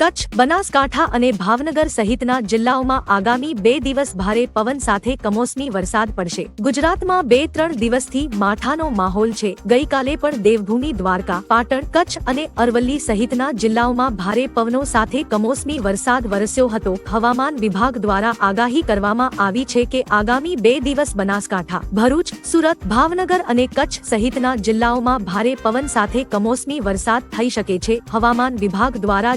કચ્છ, બનાસકાંઠા અને ભાવનગર સહિતના જિલ્લાઓમાં આગામી બે દિવસ ભારે પવન સાથે કમોસમી વરસાદ પડશે. ગુજરાતમાં બે ત્રણ દિવસથી માઠાનો માહોલ છે. ગઈકાલે પણ દેવભૂમિ, દ્વારકા, પાટણ, કચ્છ અને અરવલ્લી સહિતના જિલ્લાઓમાં ભારે પવનો સાથે કમોસમી વરસાદ વરસ્યો હતો. હવામાન વિભાગ દ્વારા આગાહી કરવામાં આવી છે કે આગામી બે દિવસ બનાસકાંઠા, ભરૂચ, સુરત, ભાવનગર અને કચ્છ સહિતના જિલ્લાઓમાં ભારે પવન સાથે કમોસમી વરસાદ થઈ શકે છે. હવામાન વિભાગ દ્વારા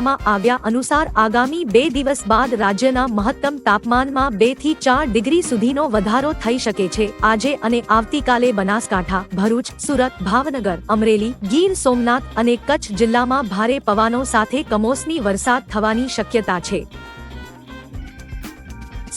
જણાવવામાં આવ્યા અનુસાર આગામી બે દિવસ બાદ રાજ્યના મહત્તમ તાપમાનમાં બેથી ચાર ડિગ્રી સુધીનો વધારો થઈ શકે છે. આજે અને આવતીકાલે બનાસકાંઠા, ભરૂચ, સુરત, ભાવનગર, અમરેલી, ગીર સોમનાથ અને કચ્છ જિલ્લામાં ભારે પવનો સાથે કમોસમી વરસાદ થવાની શક્યતા છે.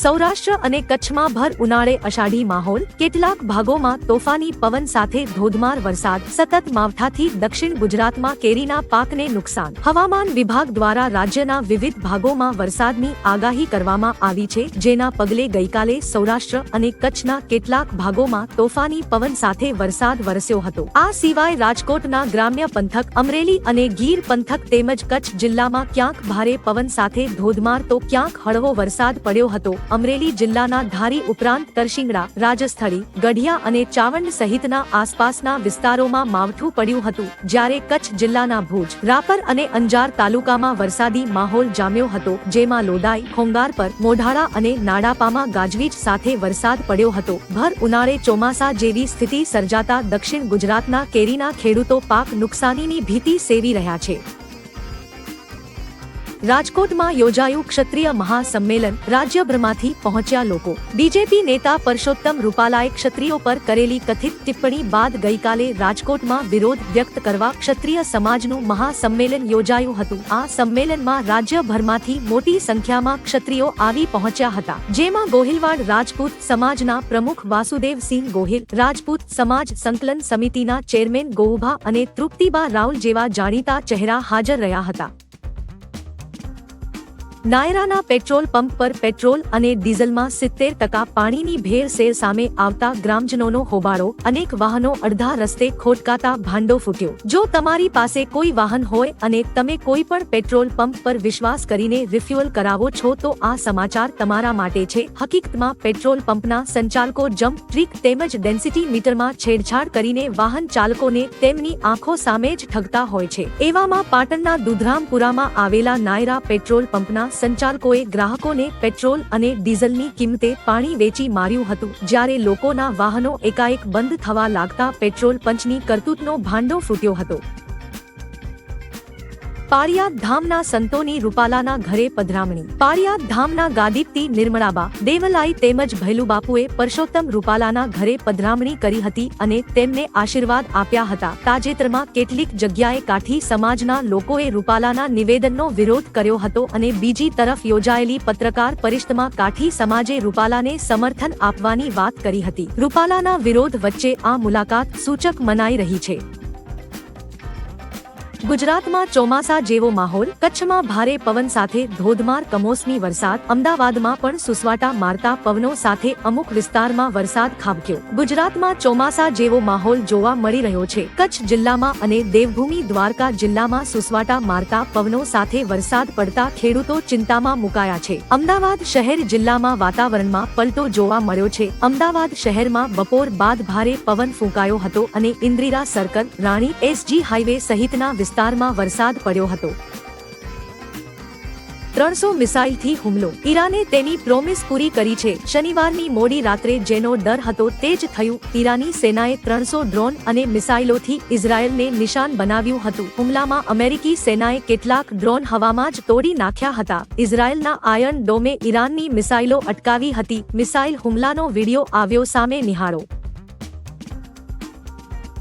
સૌરાષ્ટ્ર અને કચ્છમાં ભર ઉનાળે અષાઢી માહોલ. કેટલાક ભાગોમાં તોફાની પવન સાથે ધોધમાર વરસાદ. સતત માવઠાથી દક્ષિણ ગુજરાતમાં કેરીના પાકને નુકસાન. હવામાન વિભાગ દ્વારા રાજ્યના વિવિધ ભાગોમાં વરસાદની આગાહી કરવામાં આવી છે, જેના પગલે ગઈકાલે સૌરાષ્ટ્ર અને કચ્છના કેટલાક ભાગોમાં તોફાની પવન સાથે વરસાદ વરસ્યો હતો. આ સિવાય રાજકોટના ગ્રામ્ય પંથક અમરેલી અને ગીર પંથક તેમજ કચ્છ જિલ્લામાં ક્યાંક ભારે પવન સાથે ધોધમાર તો ક્યાંક હળવો વરસાદ પડ્યો હતો. અમરેલી જિલ્લાના ધારી ઉપરાંત તરશિંગડા, રાજસ્થળી, ગઢિયા અને ચાવંડ સહિતના આસપાસના વિસ્તારોમાં માવઠું પડ્યું હતું, જ્યારે કચ્છ જિલ્લાના ભુજ, રાપર અને અંજાર તાલુકામાં વરસાદી માહોલ જામ્યો હતો, જેમાં લોદાઈ, ખોંગાર પર મોઢાળા અને નાડાપામાં ગાજવીજ સાથે વરસાદ પડ્યો હતો. ભર ઉનાળે ચોમાસા જેવી સ્થિતિ સર્જાતા દક્ષિણ ગુજરાતના કેરીના ખેડૂતો પાક નુકસાનીની ભીતિ સેવી રહ્યા છે. રાજકોટમાં યોજાયું ક્ષત્રિય મહાસંમેલન રાજ્યભરમાંથી પહોંચ્યા લોકો. બીજેપી નેતા પરસોત્તમ રૂપાલાએ ક્ષત્રિયો પર કરેલી કથિત ટિપ્પણી બાદ ગઈકાલે રાજકોટમાં વિરોધ વ્યક્ત કરવા ક્ષત્રિય સમાજનું મહાસંમેલન યોજાયું હતું. આ સંમેલનમાં રાજ્યભરમાંથી મોટી સંખ્યામાં ક્ષત્રિયો આવી પહોંચ્યા હતા. જેમાં ગોહિલવાડ રાજપૂત સમાજના પ્રમુખ વાસુદેવસિંહ ગોહિલ, રાજપૂત સમાજ સંકલન સમિતિના ચેરમેન ગોઉભા અને તૃપ્તિબા રાઉલ જેવા જાણીતા ચહેરા હાજર રહ્યા હતા. નાયરાના પેટ્રોલ પંપ પર પેટ્રોલ અને ડીઝલમાં સિત્તેર ટકા પાણીની ભેરસેર સામે આવતા ગ્રામજનોનો હોબાળો, અનેક વાહનો અડધા રસ્તે ખોટકાતા ભાંડો ફૂટ્યો. જો તમારી પાસે કોઈ વાહન હોય અને તમે કોઈ પણ પેટ્રોલ પંપ પર વિશ્વાસ કરીને રિફ્યુઅલ કરાવો છો, તો આ સમાચાર તમારા માટે છે. હકીકતમાં, પેટ્રોલ પંપના સંચાલકો જમ્પ, ટ્રીક તેમજ ડેન્સિટી મીટરમાં છેડછાડ કરીને વાહન ચાલકોને તેમની આંખો સામે જ ઠગતા હોય છે. એવામાં પાટણના દુધરામપુરામાં આવેલા નાયરા પેટ્રોલ પંપના સંચાલકોએ ગ્રાહકોને પેટ્રોલ અને ડીઝલની કિંમતે પાણી વેચી માર્યું હતું. જ્યારે લોકોના વાહનો એકાએક બંધ થવા લાગતા પેટ્રોલ પંચની કરતૂતનો ભાંડો ફૂટ્યો હતો. પાળિયાદ ધામના સંતોની રૂપાલાના ઘરે પધરામણી. પાળિયાદ ધામના ગાદીપતી નિર્મળાબા, દેવલાઈ તેમજ ભૈલુબાપુએ પરસોત્તમ રૂપાલાના ઘરે પધરામણી કરી હતી અને તેમને આશીર્વાદ આપ્યા હતા. તાજેતરમાં કેટલીક જગ્યાએ કાઠી સમાજના લોકોએ રૂપાલાના નિવેદનનો વિરોધ કર્યો હતો અને બીજી તરફ યોજાયેલી પત્રકાર પરિષદમાં કાઠી સમાજે રૂપાલાને સમર્થન આપવાની વાત કરી હતી. રૂપાલાના વિરોધ વચ્ચે આ મુલાકાત સૂચક મનાઈ રહી છે. ગુજરાતમાં ચોમાસા જેવો માહોલ, કચ્છમાં ભારે પવન સાથે ધોધમાર કમોસમી વરસાદ, અમદાવાદમાં પણ સુસવાટા મારતા પવનો સાથે અમુક વિસ્તારમાં વરસાદ ખાબક્યો. ગુજરાતમાં ચોમાસા જેવો માહોલ જોવા મળી રહ્યો છે. કચ્છ જિલ્લામાં અને દેવભૂમિ દ્વારકા જિલ્લામાં સુસવાટા મારતા પવનો સાથે વરસાદ પડતા ખેડૂતો ચિંતામાં મુકાયા છે. અમદાવાદ શહેર જિલ્લામાં વાતાવરણમાં પલટો જોવા મળ્યો છે. અમદાવાદ શહેરમાં બપોર બાદ ભારે પવન ફૂંકાયો હતો અને ઇન્દ્રિરા સર્કલ, રાણી એસજી હાઈવે સહિતના વિસ્તારમાં વરસાદ પડ્યો હતો. ત્રણસો મિસાઇલથી હુમલો. ઈરાને તેની પ્રોમિસ પૂરી કરી છે. શનિવારની મોડી રાત્રે જેનો ડર હતો તે જ થયું. ઈરાની સેનાએ ત્રણસો ડ્રોન અને મિસાઇલોથી ઇઝરાયલને નિશાન બનાવ્યું હતું. હુમલામાં અમેરિકી સેનાએ કેટલાક ડ્રોન હવામાં જ તોડી નાખ્યા હતા. ઇઝરાયલના આયર્ન ડોમે ઈરાનની મિસાઇલો અટકાવી હતી. મિસાઇલ હુમલાનો વિડિયો આવ્યો સામે નિહાળો.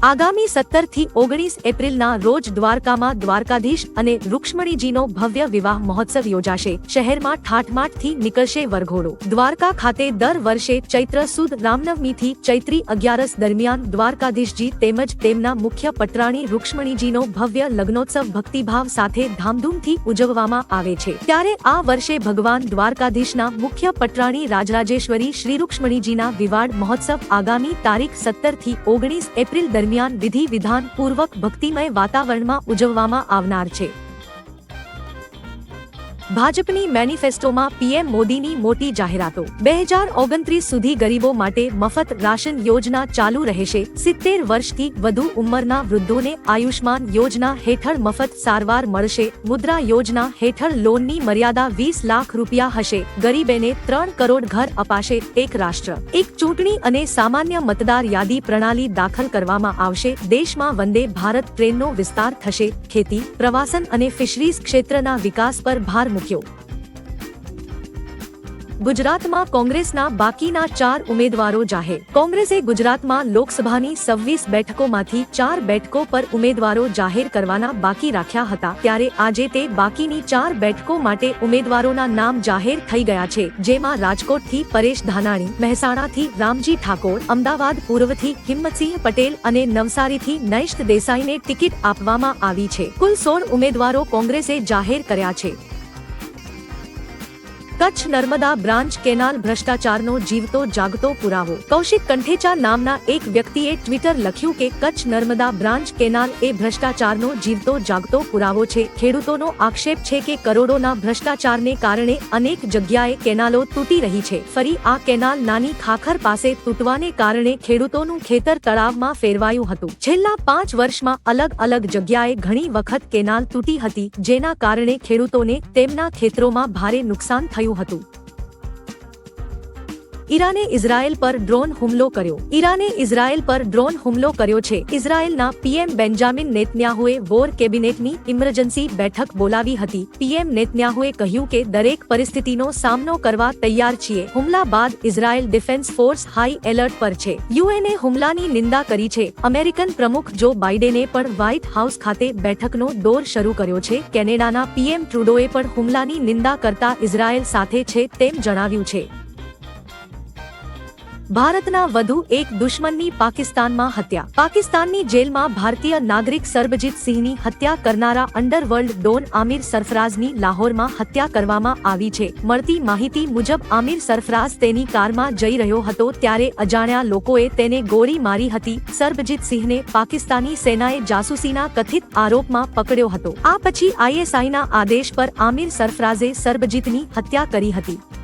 આગામી સત્તરથી ઓગણીસ એપ્રિલના રોજ દ્વારકામાં દ્વારકાધીશ અને રૂક્ષ્મણીજીનો ભવ્ય વિવાહ મહોત્સવ યોજાશે. શહેરમાં ઠાઠમાઠથી નીકળશે વરઘોડો. દ્વારકા ખાતે દર વર્ષે ચૈત્ર સુદ રામનવમીથી ચૈત્રી અગિયારસ દરમિયાન દ્વારકાધીશજી તેમજ તેમના મુખ્ય પટરાણી રૂક્ષ્મણીજીનો ભવ્ય લગ્નોત્સવ ભક્તિભાવ સાથે ધામધૂમથી ઉજવવામાં આવે છે. ત્યારે આ વર્ષે ભગવાન દ્વારકાધીશના મુખ્ય પટરાણી રાજરાજેશ્વરી શ્રી રૂક્ષ્મણીજીના વિવાડ મહોત્સવ આગામી તારીખ સત્તરથી ઓગણીસ એપ્રિલ દરમિયાન વિધિ વિધાન પૂર્વક ભક્તિમય વાતાવરણમાં ઉજવવામાં આવનાર છે. ભાજપની મેનિફેસ્ટોમાં પીએમ મોદીની મોટી જાહેરાતો. બે હજાર ઓગણત્રીસ સુધી ગરીબો માટે મફત રાશન યોજના ચાલુ રહેશે. સિત્તેર વર્ષથી વધુ ઉંમરના વૃદ્ધોને આયુષ્માન યોજના હેઠળ મફત સારવાર મળશે. મુદ્રા યોજના હેઠળ લોનની મર્યાદા વીસ લાખ રૂપિયા હશે. ગરીબેને ત્રણ કરોડ ઘર અપાશે. એક રાષ્ટ્ર. એક ચૂંટણી અને સામાન્ય મતદાર યાદી પ્રણાલી દાખલ કરવામાં આવશે. દેશમાં વંદે ભારત ટ્રેનનો વિસ્તાર થશે. ખેતી, પ્રવાસન અને ફિશરીઝ ક્ષેત્રના વિકાસ પર ભાર મૂક્યો ગુજરાતમાં કોંગ્રેસના બાકીના ચાર ઉમેદવારો જાહેર. કોંગ્રેસે ગુજરાતમાં લોકસભાની સવ્વીસ બેઠકોમાંથી ચાર બેઠકો પર ઉમેદવારો જાહેર કરવાના બાકી રાખ્યા હતા. ત્યારે આજે તે બાકીની ચાર બેઠકો માટે ઉમેદવારોના નામ જાહેર થઈ ગયા છે. જેમાં રાજકોટથી પરેશ ધાનાણી, મહેસાણાથી રામજી ઠાકોર, અમદાવાદ પૂર્વથી હિંમતસિંહ પટેલ અને નવસારીથી નૈષ્ઠ દેસાઈને ટિકિટ આપવામાં આવી છે. કુલ સોળ ઉમેદવારો કોંગ્રેસે જાહેર કર્યા છે. કચ્છ નર્મદા બ્રાન્ચ કેનાલ ભ્રષ્ટાચારનો જીવતો જાગતો પુરાવો. કૌશિક કંઠેચા નામના એક વ્યક્તિએ ટ્વિટર લખ્યું કે કચ્છ નર્મદા બ્રાન્ચ કેનાલ એ ભ્રષ્ટાચારનો જીવતો જાગતો પુરાવો છે. ખેડૂતોનો આક્ષેપ છે કે કરોડોના ભ્રષ્ટાચારને કારણે અનેક જગ્યાએ કેનાલો તૂટી રહી છે. ફરી આ કેનાલ નાની ખાખર પાસે તૂટવાને કારણે ખેડૂતોનું ખેતર તળાવમાં ફેરવાયું હતું. છેલ્લા પાંચ વર્ષમાં અલગ અલગ જગ્યાએ ઘણી વખત કેનાલ તૂટી હતી, જેના કારણે ખેડૂતોને તેમના ખેતરોમાં ભારે નુકસાન થયું હતું. ઈરાને ઇઝરાયલ પર ડ્રોન હુમલો કર્યો. ઈરાને ઇઝરાયલ પર ડ્રોન હુમલો કર્યો છે. ઇઝરાયલના પીએમ બેન્જામિન નેતન્યાહુએ વોર કેબિનેટની ઇમરજન્સી બેઠક બોલાવી હતી. પીએમ નેતન્યાહુએ કહ્યું કે દરેક પરિસ્થિતિનો સામનો કરવા તૈયાર છીએ. હુમલા બાદ Israel defence force high alert પર છે. યુએનએ હુમલાની નિંદા કરી છે. અમેરિકન પ્રમુખ જો બાઇડેને પણ વ્હાઇટ હાઉસ ખાતે બેઠકનો દોર શરૂ કર્યો છે. કેનેડાના પીએમ ટ્રુડોએ પણ હુમલાની નિંદા કરતા ઇઝરાયલ સાથે છે તેમ જણાવ્યું છે. ભારતના વધુ એક દુશ્મનની પાકિસ્તાનમાં હત્યા. પાકિસ્તાનની જેલમાં ભારતીય નાગરિક સરબજીત સિંહની હત્યા કરનારા અંડરવર્લ્ડ ડોન આમિર સરફરાઝની લાહોરમાં હત્યા કરવામાં આવી છે. મળતી માહિતી મુજબ, આમિર સરફરાઝ તેની કારમાં જઈ રહ્યો હતો ત્યારે અજાણ્યા લોકોએ તેને ગોળી મારી હતી. સરબજીત સિંહને પાકિસ્તાની સેનાએ જાસૂસીના કથિત આરોપમાં પકડ્યો હતો. આ પછી આઈએસઆઈના આદેશ પર આમિર સરફરાઝે સરબજીતની હત્યા કરી હતી.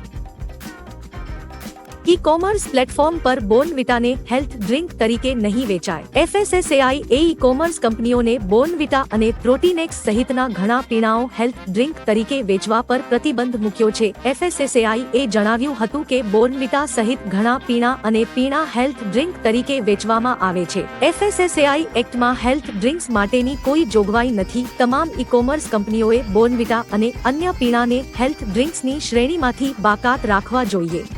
ઈ કોમર્સ પ્લેટફોર્મ પર બોર્નવિટાને હેલ્થ ડ્રિંક તરીકે નહીં વેચાય. એફએસએસએઆઈ એ ઈ કોમર્સ કંપનીઓને બોર્નવિટા અને પ્રોટીનેક્સ સહિતના ઘણા પીણાઓ હેલ્થ ડ્રિંક તરીકે વેચવા પર પ્રતિબંધ મૂક્યો છે. એફએસએસએઆઈ એ જણાવ્યું હતું કે બોર્નવિટા સહિત ઘણા પીણા અને પીણા હેલ્થ ડ્રિંક તરીકે વેચવામાં આવે છે. એફએસએસએઆઈ એક્ટમાં હેલ્થ ડ્રિંક્સ માટેની કોઈ જોગવાઈ નથી. તમામ ઈ કોમર્સ કંપનીઓએ બોર્નવિટા અને અન્ય પીણાને હેલ્થ ડ્રિંક્સની શ્રેણીમાંથી બાકાત રાખવા જોઈએ.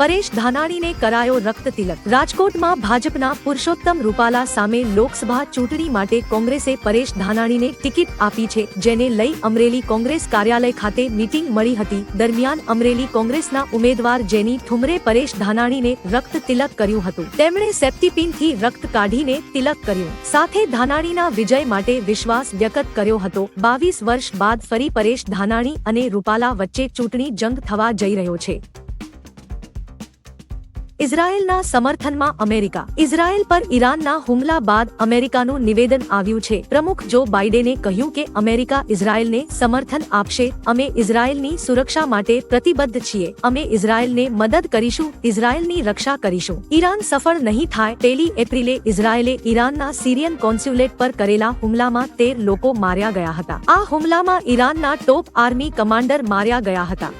પરેશ ધાનાણીને કરાયો રક્ત તિલક. રાજકોટમાં ભાજપના પુરુષોત્તમ રૂપાલા સામે લોકસભા ચૂંટણી માટે કોંગ્રેસે પરેશ ધાનાણીને ટિકિટ આપી છે, જેને લઈ અમરેલી કોંગ્રેસ કાર્યાલય ખાતે મીટિંગ મળી હતી. દરમિયાન અમરેલી કોંગ્રેસના ઉમેદવાર જેની ઠુમરે પરેશ ધાનાણીને રક્ત તિલક કર્યું હતું. તેમણે સેપ્ટિપિનથી રક્ત કાઢીને તિલક કર્યું. સાથે ધાનાણીના વિજય માટે વિશ્વાસ વ્યક્ત કર્યો હતો. બાવીસ વર્ષ બાદ ફરી પરેશ ધાનાણી અને રૂપાલા વચ્ચે ચૂંટણી જંગ થવા જઈ રહ્યો છે. ઇઝરાયેલના સમર્થનમાં અમેરિકા. ઇઝરાયેલ પર ઈરાનના હુમલા બાદ અમેરિકાનું નિવેદન આવ્યું છે. પ્રમુખ જો બાઇડેને કહ્યું કે અમેરિકા ઇઝરાયેલને સમર્થન આપશે, અમે ઇઝરાયેલની સુરક્ષા માટે પ્રતિબદ્ધ છીએ. અમે ઇઝરાયેલને મદદ કરીશું, ઇઝરાયેલની રક્ષા કરીશું. ઈરાન સફળ નહીં થાય, પહેલી એપ્રિલે ઇઝરાયેલે ઈરાનના સિરિયન કોન્સ્યુલેટ પર કરેલા હુમલામાં તેર લોકો માર્યા ગયા હતા. આ હુમલામાં ઈરાનના ટોપ આર્મી કમાન્ડર માર્યા ગયા હતા.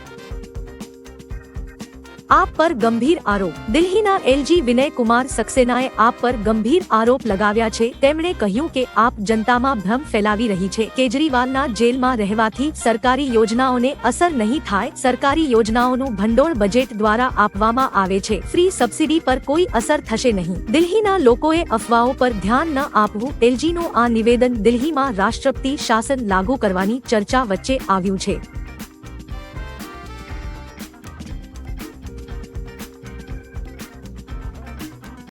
આપ પર ગંભીર આરોપ. દિલ્હીના એલજી વિનય કુમાર સક્સેનાએ આપ પર ગંભીર આરોપ લગાવ્યા છે. તેમણે કહ્યું કે આપ જનતામાં ભ્રમ ફેલાવી રહી છે. કેજરીવાલના જેલમાં રહેવાથી સરકારી યોજનાઓને અસર નહીં થાય. સરકારી યોજનાઓનું ભંડોળ બજેટ દ્વારા આપવામાં આવે છે. ફ્રી સબસિડી પર કોઈ અસર થશે નહીં. દિલ્હીના લોકોએ અફવાઓ પર ધ્યાન ન આપવું. એલજીનું આ નિવેદન દિલ્હીમાં રાષ્ટ્રપતિ શાસન લાગુ કરવાની ચર્ચા વચ્ચે આવ્યું છે.